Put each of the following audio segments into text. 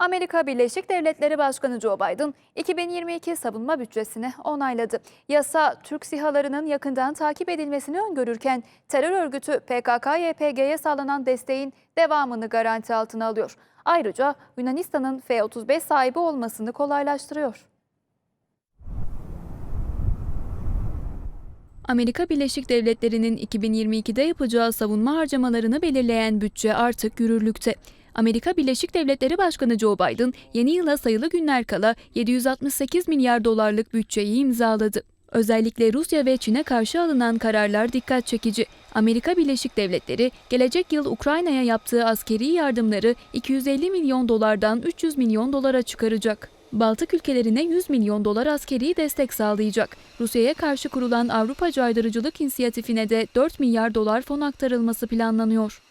Amerika Birleşik Devletleri Başkanı Joe Biden 2022 savunma bütçesini onayladı. Yasa Türk sihalarının yakından takip edilmesini öngörürken terör örgütü PKK-YPG'ye sağlanan desteğin devamını garanti altına alıyor. Ayrıca Yunanistan'ın F-35 sahibi olmasını kolaylaştırıyor. Amerika Birleşik Devletleri'nin 2022'de yapacağı savunma harcamalarını belirleyen bütçe artık yürürlükte. Amerika Birleşik Devletleri Başkanı Joe Biden yeni yıla sayılı günler kala 768 milyar dolarlık bütçeyi imzaladı. Özellikle Rusya ve Çin'e karşı alınan kararlar dikkat çekici. Amerika Birleşik Devletleri gelecek yıl Ukrayna'ya yaptığı askeri yardımları 250 milyon dolardan 300 milyon dolara çıkaracak. Baltık ülkelerine 100 milyon dolar askeri destek sağlayacak. Rusya'ya karşı kurulan Avrupa Caydırıcılık İnisiyatifine de 4 milyar dolar fon aktarılması planlanıyor.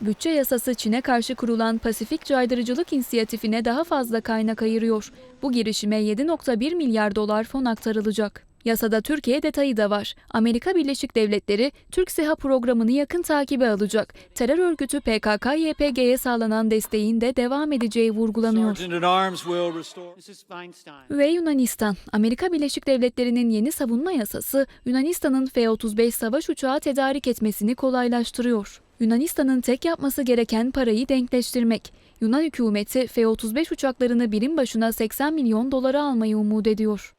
Bütçe yasası Çin'e karşı kurulan Pasifik Caydırıcılık İnisiyatifine daha fazla kaynak ayırıyor. Bu girişime 7.1 milyar dolar fon aktarılacak. Yasada Türkiye detayı da var. Amerika Birleşik Devletleri Türk SİHA programını yakın takibe alacak. Terör örgütü PKK-YPG'ye sağlanan desteğin de devam edeceği vurgulanıyor. Ve Yunanistan. Amerika Birleşik Devletleri'nin yeni savunma yasası Yunanistan'ın F-35 savaş uçağı tedarik etmesini kolaylaştırıyor. Yunanistan'ın tek yapması gereken parayı denkleştirmek. Yunan hükümeti F-35 uçaklarını birim başına 80 milyon dolara almayı umut ediyor.